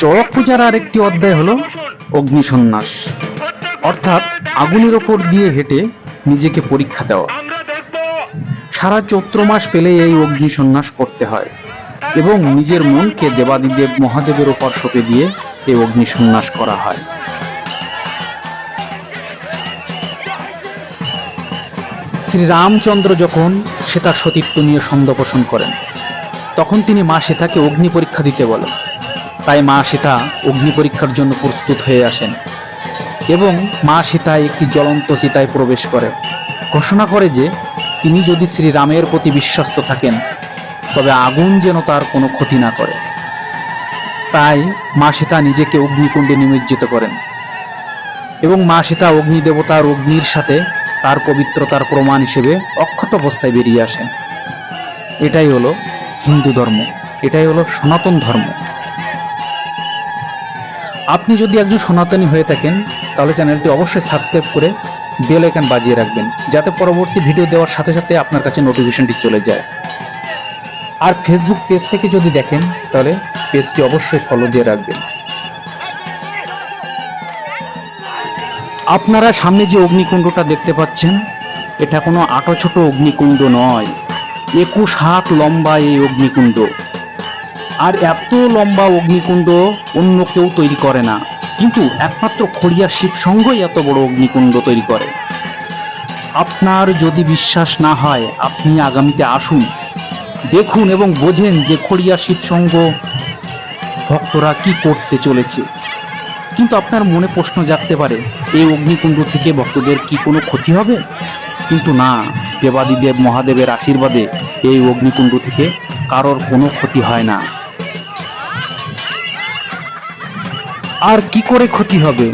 চড়ক পূজার আরেকটি অধ্যায় হলো অগ্নিসন্ন্যাস। অর্থাৎ আগুনের ওপর দিয়ে হেঁটে নিজেকে পরীক্ষা দেওয়া। সারা চৈত্র মাস পেলে এই অগ্নিসন্ন্যাস করতে হয় এবং নিজের মনকে দেবাদিদেব মহাদেবের ওপর সঁপে দিয়ে এই অগ্নিসন্ন্যাস করা হয়। শ্রীরামচন্দ্র যখন সীতার সতীত্ব নিয়ে সন্দেহ পোষণ করেন, তখন তিনি মা সীতাকে অগ্নি পরীক্ষা দিতে বলেন। তাই মা সীতা অগ্নি পরীক্ষার জন্য প্রস্তুত হয়ে আসেন এবং মা সীতা একটি জ্বলন্ত চিতায় প্রবেশ করে। ঘোষণা করে যে, তিনি যদি শ্রীরামের প্রতি বিশ্বস্ত থাকেন, তবে আগুন যেন তার কোনো ক্ষতি না করে। তাই মা সীতা নিজেকে অগ্নিকুণ্ডে নিমজ্জিত করেন এবং মা সীতা অগ্নিদেবতার অগ্নির সাথে তার পবিত্রতার প্রমাণ হিসেবে অক্ষত অবস্থায় বেরিয়ে আসেন। এটাই হলো হিন্দু ধর্ম, এটাই হলো সনাতন ধর্ম। আপনি যদি একজন সনাতনী হয়ে থাকেন, তাহলে চ্যানেলটি অবশ্যই সাবস্ক্রাইব করে বেল আইকন বাজিয়ে রাখবেন, যাতে পরবর্তী ভিডিও দেওয়ার সাথে সাথে আপনার কাছে নোটিফিকেশনটি চলে যায়। আর ফেসবুক পেজ থেকে যদি দেখেন, তাহলে পেজটি অবশ্যই ফলো দিয়ে রাখবেন। আপনারা সামনে যে অগ্নিকুণ্ডটা দেখতে পাচ্ছেন, এটা কোনো আটো ছোট অগ্নিকুণ্ড নয়। একুশ হাত লম্বা এই অগ্নিকুণ্ড। আর এত লম্বা অগ্নিকুণ্ড অন্য কেউ তৈরি করে না। কিন্তু একমাত্র খড়িয়া শিব সংঘই এত বড় অগ্নিকুণ্ড তৈরি করে। আপনার যদি বিশ্বাস না হয়, আপনি আগামীতে আসুন। দেখুন এবং বোঝেন যে খড়িয়া শিব সংঘ ভক্তরা কি করতে চলেছে। কিন্তু আপনার মনে প্রশ্ন জাগতে পারে, এই অগ্নিকুণ্ড থেকে ভক্তদের কি কোনো ক্ষতি হবে? কিন্তু না, দেবাদিদেব মহাদেবের আশীর্বাদে এই অগ্নিকুণ্ড থেকে কারোর কোনো ক্ষতি হয় না। আর কি করে ক্ষতি হবে?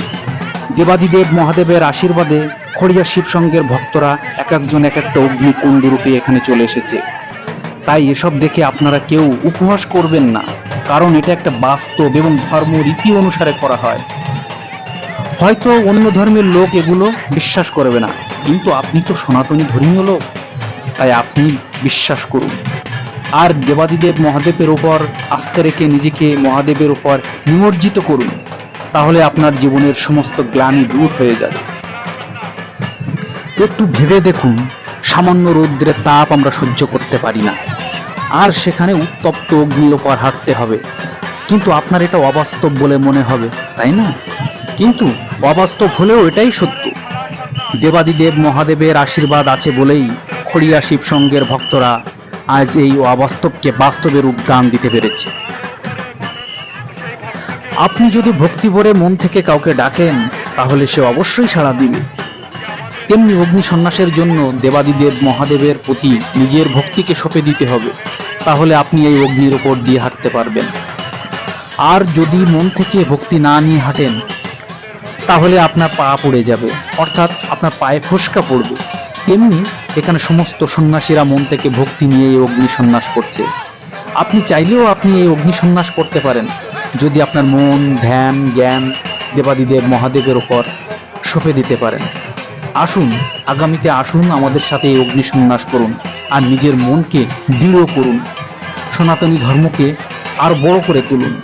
দেবাদিদেব মহাদেবের আশীর্বাদে খড়িয়া শিব সঙ্গের ভক্তরা এক একজন এক একটা অগ্নিকুণ্ড রূপে এখানে চলে এসেছে। তাই এসব দেখে আপনারা কেউ উপহাস করবেন না, কারণ এটা একটা বাস্তব এবং ধর্ম রীতি অনুসারে করা হয়। হয়তো অন্য ধর্মের লোক এগুলো বিশ্বাস করবে না, কিন্তু আপনি তো সনাতনী ধর্মীয় লোক, তাই আপনি বিশ্বাস করুন। আর দেবাদিদেব মহাদেবের উপর আস্থা রেখে নিজেকে মহাদেবের উপর নিমজ্জিত করুন। তাহলে আপনার জীবনের সমস্ত গ্লানি দূর হয়ে যাবে। একটু ভেবে দেখুন, সামান্য রৌদ্রের তাপ আমরা সহ্য করতে পারি না। আর সেখানে উত্তপ্ত অগ্নির ওপর হাঁটতে হবে। কিন্তু আপনার এটা অবাস্তব বলে মনে হবে, তাই না? কিন্তু অবাস্তব হলেও এটাই সত্য। দেবাদিদেব মহাদেবের আশীর্বাদ আছে বলেই খড়িয়া শিব সঙ্গের ভক্তরা আজ এই অবাস্তবকে বাস্তবে রূপ দান দিতে পেরেছে। আপনি যদি ভক্তি ভরে মন থেকে কাউকে ডাকেন, তাহলে সে অবশ্যই সাড়া দিবে। তেমনি অগ্নি সন্ন্যাসের জন্য দেবাদিদেব মহাদেবের প্রতি নিজের ভক্তিকে সঁপে দিতে হবে, তাহলে আপনি এই অগ্নির ওপর দিয়ে হাঁটতে পারবেন। আর যদি মন থেকে ভক্তি না নিয়ে হাঁটেন, তাহলে আপনার পা পড়ে যাবে, অর্থাৎ আপনার পায়ে ফসকা পড়বে। তেমনি এখানে সমস্ত সন্ন্যাসীরা মন থেকে ভক্তি নিয়ে এই অগ্নি সন্ন্যাস করছে। আপনি চাইলেও আপনি এই অগ্নি সন্ন্যাস করতে পারেন। যদি আপনার মন, ধ্যান, জ্ঞান, দেবাদিদেব, মহাদেবের ওপর সঁপে দিতে পারেন। আসুন, আগামীতে আসুন আমাদের সাথে এই অগ্নি সন্ন্যাস করুন আর নিজের মনকে দৃঢ় করুন। সনাতনী ধর্মকে আর বড় করে তুলুন।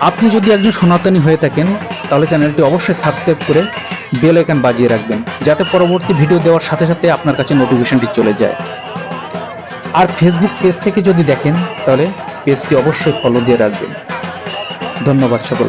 আপনি যদি একজন সনাতনী হয়ে থাকেন, তাহলে চ্যানেলটি অবশ্যই সাবস্ক্রাইব করে বেল আইকন বাজিয়ে রাখবেন, যাতে পরবর্তী ভিডিও দেওয়ার সাথে সাথে আপনার কাছে নোটিফিকেশনটি চলে যায়। আর ফেসবুক পেজ থেকে যদি দেখেন তাহলে পেজটি অবশ্যই ফলো দিয়ে রাখবেন। ধন্যবাদ সকল